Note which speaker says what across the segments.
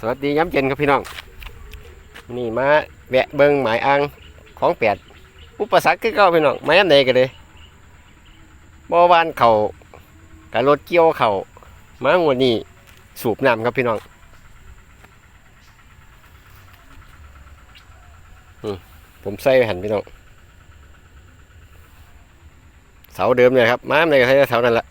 Speaker 1: สวัสดีย้ำเย็นครับพี่น้องนี่มาแวะเบิ้งหมายอ่างของแปดอุปสรรคคือเก่าพี่น้องไม้อันใดกันเลยบ่วานเขากับรถเกี่ยวเขามางวันนี้สูบน้ำครับพี่น้องอผมใส่ไปหันพี่น้องเสาเดิมเลยครับ มาในกระใช้เสานั่นแหละ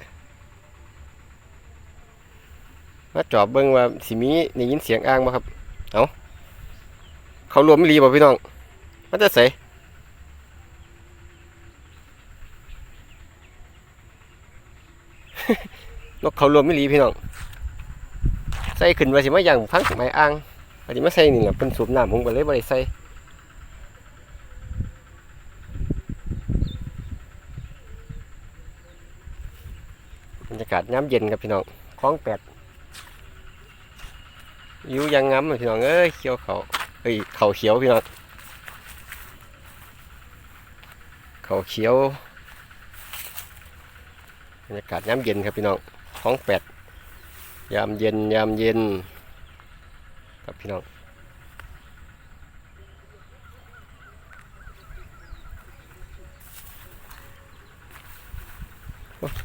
Speaker 1: มา จอบเบิ่งว่าสิมีได้ยินเสียงอ้างบ่ครับ เอาเขารวมไม่รีบ่พี่น้อง มันจะใส่นกเขารวมไม่รีพี่น้อง ใส่ขึ้นว่าสิมาอย่างพังไม้อ้างอันนี้มาใส่นี่แหละเป็นสูบน้ำผมก็เลยบ่ได้ใส่บรรยากาศน้ำเย็นครับพี่น้องคล้องแปด อยู่ยังงำเลยพี่น้องเอ้ยเขียวเขาเอ้ยเขาเขียวพี่น้องเขาเขียวบรรยากาศยามเย็นครับพี่น้องของแปดยามเย็นยามเย็นครับพี่น้อง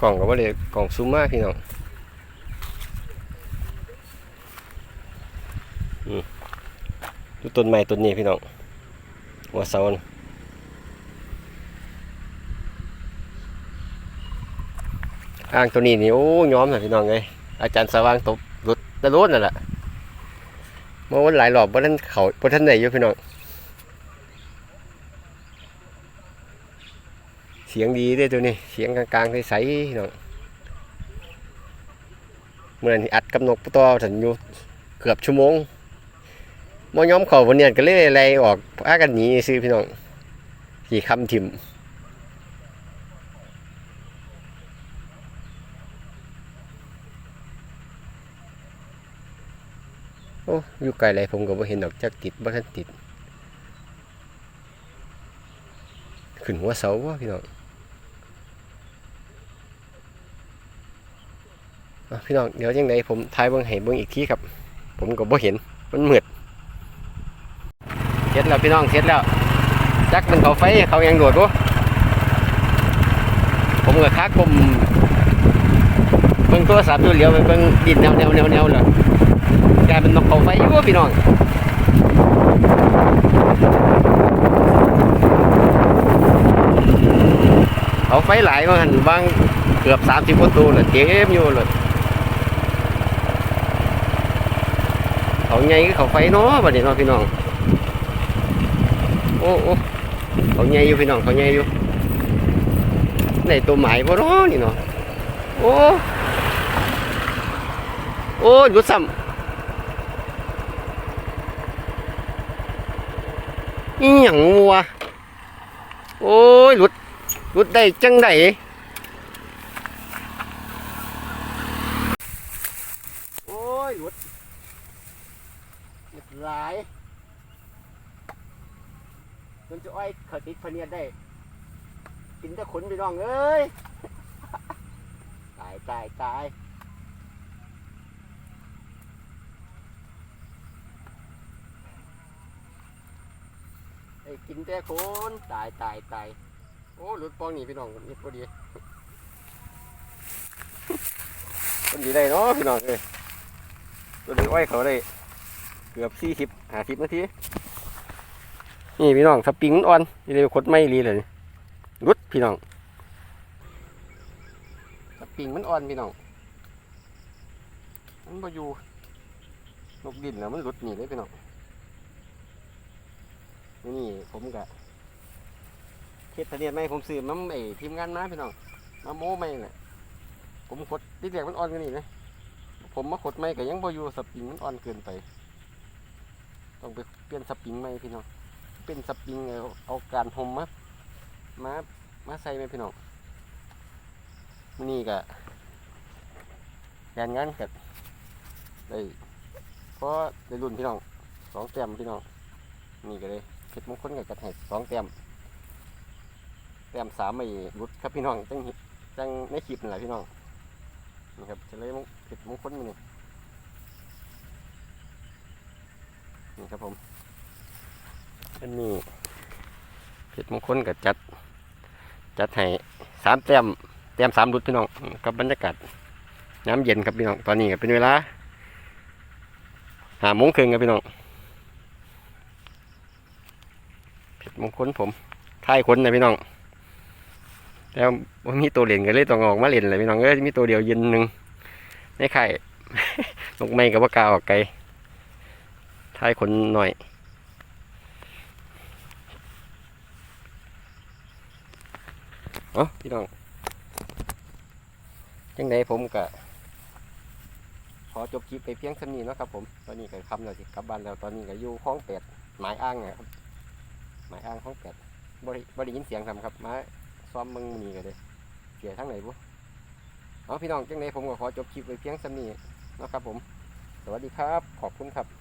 Speaker 1: กล่องก็ว่าเลยกล่องซูมมากพี่น้อง ดูต้นไม้ต้นนี้พี่น้องหัวเสาน่ะอ่างตัวนี้นี่โอ้ย้อมนะพี่น้องเลยอาจารย์สว่างตบรุดตะลุดนั่นแหละเมื่อวันหลายรอบบ่ทันเขาบ่ทันได้อยู่พี่น้องเสียงดีเด้อตัวนี้เสียงกลางๆใสๆพี่น้องเมื่อนี้อัดกับนกต่อถึงอยู่เกือบชั่วโมง มอย้อมเขาวันเนี้ก็เลยไล่ออกพากันหนีซื้อพี่น้องขี่คำถิ่มโอ้อยู่ไกลไรผมก็บ่เห็นดอกจักติดบ่ทันติด ขึ้นหัวเสาวะพี่น้องอพี่น้องเดี๋ยวยังไงผมทายเบิ่งให้เบิ่งอีกทีครับ ผมก็บ่เห็นมันเหมืด เสร็จแล้วพี่น้องเสร็จแล้วจักมันเขาไฟเขายังโดดวะผมก็ค้ากลมเบิ่งโทรศัพท์อยู่เหลียวไปเบิ่งดินแนวแนวแนวแนวเลยกลายเป็นนกเขาไฟอยู่วะพี่น้องเขาไฟหลายมาหันบางเกือบสามสิบประตูเลยเต็มอยู่เลยเขาไงก็เขาไฟเนาะบัดนี้เนาะพี่น้อง โอ้โอ้เขาใหญ่อยู่พี่น้องเขาใหญ่อยู่ในตัวหมายบ่เนาะนี่เนาะโอ้โอ้หยุดซ้ำอีหยังวะโอ้ยหลุดหลุดได้จังไดโอ้ยหลุดหลุดหลาย มันจะอ้อยเขาติดพเนียดได้ กินแต่ขนไปน้องเอ้ย ตายตายตายไอ้กินแต่ขนตายตายตายโอ้หลุดปองหนี่พี่น้องนี่พอดีคนดีได้เนาะพี่น้องเอ้ยตัวนี้อ้อยเขาได้เกือบสี่สิบห้าสิบนาที นี่พี่น้องสปริงมันอ่อนนี่เลยคดไม่รีเลยรุดพี่น้องสปริงมันอ่อนพี่น้องมันมาอยู่นกดินแล้วมันรุดหนีเลยพี่น้องนี่ผมกะเทะเนียนไม่ผมซื้อน้ำไอ้ทีมงานมาพี่น้องมาโม้ไม่แหละผมขดติดแรกมันอ่อนกันนี่นะผมมาขดไม่ก็ยังบ่อยู่สปริงมันอ่อนเกินไป ต้องไปเปลี่ยนสปริงใหม่พี่น้อง เป็นสปริงเอาเอาการหมมามามาใส่ไหมพี่น้องมื้อนี่ก็การงานกับได้เพราะได้รุ่นพี่น้องสองแต้มพี่น้องนี่ก็เลยเพชรมงคลกับกระแทกสองแต้มแต้มสามไม่รุดครับพี่น้องจังจังในคลิปนี่แหละพี่น้องนี่ครับจะเลยเพชรมงคลมานี่นี่ครับผม อันนี้เพชรมงคลกับจัด จัดให้สามแต้มแต้มสามรุดพี่น้องกับบรรยากาศน้ำเย็นครับพี่น้องตอนนี้ก็เป็นเวลาหาโมงครึ่งครับพี่น้องเพชรมงคลผมท้ายคนนะพี่น้องแล้วว่ามีตัวเหรียญก็เลยต้องออกมาเหรียญเลยพี่น้องเอ้ยมีตัวเดียวเย็นหนึ่งในไข่ลงไม่กับว่ากาออกไกลท้ายคนหน่อย เอ๋อพี่น้องจังไดผมก็ขอจบคลิปไปเพียงเท่านี้นะครับ ผม ตอนนี้ก็คำแล้วสิกลับบ้านแล้วตอนนี้ก็อยู่คลองเป็ดหมายอ้างนะครับหมายอ้างคลองเป็ดบริบริยินเสียงทำครับมาซ้อมมึงนี่ก็เลยเสียทั้งไหนบุเอาพี่น้องจังไดผมก็ขอจบคลิปไปเพียงเท่านี้นะครับ ผม สวัสดีครับ ขอบคุณครับ